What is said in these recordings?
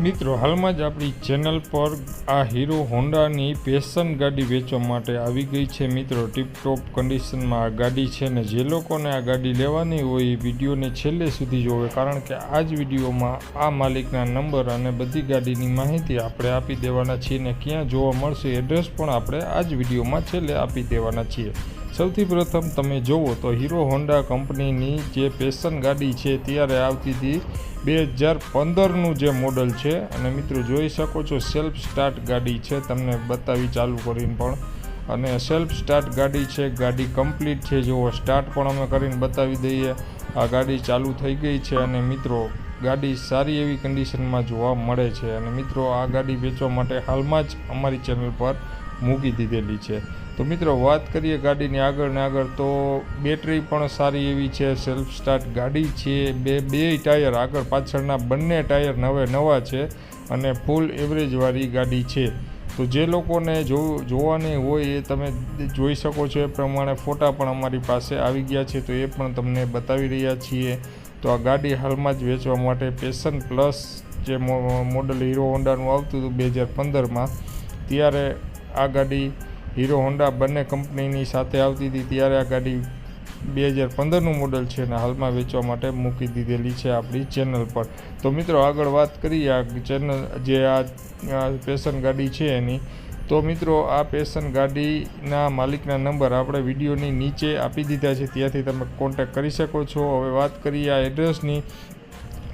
મિત્રો, હાલમાં જ આપણી ચેનલ પર આ હીરો હોન્ડાની પેશન ગાડી વેચવા માટે આવી ગઈ છે. મિત્રો ટીપટોપ કન્ડિશનમાં આ ગાડી છે ને જે લોકોને આ ગાડી લેવાની હોય એ વિડીયોને છેલ્લે સુધી જોવે, કારણ કે આ જ વિડીયોમાં આ માલિકના નંબર અને બધી ગાડીની માહિતી આપણે આપી દેવાના છીએ ને ક્યાં જોવા મળશે એડ્રેસ પણ આપણે આ જ વિડીયોમાં છેલ્લે આપી દેવાના છીએ. સૌથી પ્રથમ તમે જુઓ તો હીરો હોન્ડા કંપનીની જે પેશન ગાડી છે ત્યારે આવતી હતી બે હજાર પંદરનું જે મોડલ છે. અને મિત્રો જોઈ શકો છો સેલ્ફ સ્ટાર્ટ ગાડી છે. તમને બતાવી ચાલુ કરીને પણ. અને સેલ્ફ સ્ટાર્ટ ગાડી છે, ગાડી કમ્પ્લીટ છે. જુઓ સ્ટાર્ટ પણ અમે કરીને બતાવી દઈએ. આ ગાડી ચાલુ થઈ ગઈ છે અને મિત્રો ગાડી સારી એવી કન્ડિશનમાં જોવા મળે છે. અને મિત્રો આ ગાડી વેચવા માટે હાલમાં જ અમારી ચેનલ પર મૂકી દીધેલી છે. તો મિત્રો, વાત કરીએ ગાડીની આગળ ને આગળ, તો બેટરી પણ સારી એવી છે સેલ્ફ સ્ટાર્ટ ગાડી છે, બે બે ટાયર આગળ પાછળના બંને ટાયર નવે નવા છે અને ફૂલ એવરેજવાળી ગાડી છે. તો જે લોકોને જો, જોવાની હોય એ તમે જોઈ શકો છો, એ પ્રમાણે ફોટા પણ અમારી પાસે આવી ગયા છે, તો એ પણ તમને બતાવી રહ્યા છીએ. તો આ ગાડી હાલમાં જ વેચવા માટે પેશન પ્લસ જે મોડલ હીરો હોન્ડાનું આવતું હતું બે હજાર પંદરમાં, ત્યારે આ ગાડી હીરો હોન્ડા બંને કંપનીની સાથે આવતી હતી ત્યારે આ ગાડી બે હજાર પંદરનું મોડલ છે અને હાલમાં વેચવા માટે મૂકી દીધેલી છે આપણી ચેનલ પર. તો મિત્રો, આગળ વાત કરીએ આ ચેનલ જે આ પેશન ગાડી છે એની. તો મિત્રો, આ પેશન ગાડીના માલિકના નંબર આપણે વિડીયોની નીચે આપી દીધા છે, ત્યાંથી તમે કોન્ટેક્ટ કરી શકો છો. હવે વાત કરીએ આ એડ્રેસની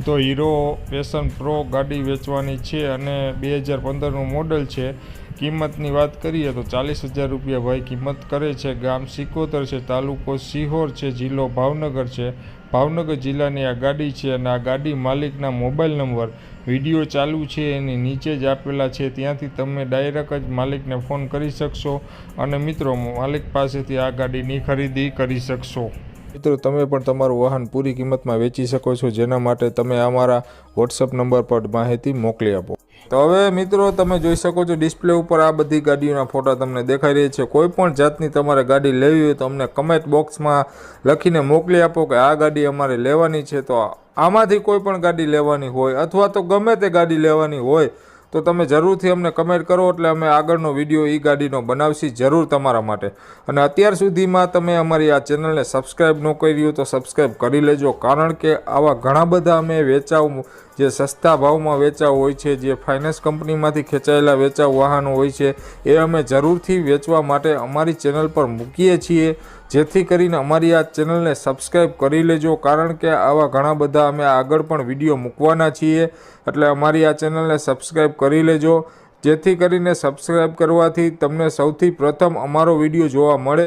તો હીરો પેશન પ્રો ગાડી વેચવાની છે અને બે હજાર પંદરનું મોડલ છે. કિંમતની વાત કરીએ તો ચાલીસ હજાર રૂપિયા ભાઈ કિંમત કરે છે. ગામ સિકોતર છે, તાલુકો સિહોર છે, જિલ્લો ભાવનગર છે. ભાવનગર જિલ્લાની આ ગાડી છે અને આ ગાડી માલિકના મોબાઈલ નંબર વીડિયો ચાલુ છે, એની નીચે જ આપેલા છે. ત્યાંથી તમે ડાયરેક્ટ જ માલિકને ફોન કરી શકશો અને મિત્રો, માલિક પાસેથી આ ગાડીની ખરીદી કરી શકશો. મિત્રો, તમે પણ તમારું વાહન પૂરી કિંમતમાં વેચી શકો છો, જેના માટે તમે અમારા વોટ્સઅપ નંબર પર માહિતી મોકલી આપો. તો હવે મિત્રો તમે જોઈ શકો છો ડિસ્પ્લે ઉપર આ બધી ગાડીઓના ફોટા તમને દેખાઈ રહી છે. કોઈ પણ જાતની તમારે ગાડી લેવી હોય તો અમને કમેન્ટ બોક્સમાં લખીને મોકલી આપો કે આ ગાડી અમારે લેવાની છે. તો આમાંથી કોઈ પણ ગાડી લેવાની હોય અથવા તો ગમે તે ગાડી લેવાની હોય તો તમે જરૂરથી અમને કમેન્ટ કરો એટલે અમે આગળનો વીડિયો એ ગાડીનો બનાવશી જરૂર તમારા માટે. અને અત્યાર સુધીમાં તમે અમારી આ ચેનલને સબસ્ક્રાઈબ ન કરી તો સબસ્ક્રાઈબ કરી લેજો. કારણ કે આવા ઘણા બધા અમે વેચાવ જે સસ્તા ભાવમાં વેચાવ હોય છે, જે ફાઇનાન્સ કંપનીમાંથી ખેંચાયેલા વેચાવ વાહનો હોય છે, એ અમે જરૂરથી વેચવા માટે અમારી ચેનલ પર મૂકીએ છીએ. જેથી કરીને અમારી આ ચેનલને સબસ્ક્રાઈબ કરી લેજો, કારણ કે આવા ઘણા બધા અમે આગળ પણ વીડિયો મૂકવાના છીએ. એટલે અમારી આ ચેનલને સબસ્ક્રાઈબ કરી લેજો. જેથી કરીને સબસ્ક્રાઈબ કરવાથી તમને સૌથી પ્રથમ અમારો વીડિયો જોવા મળે.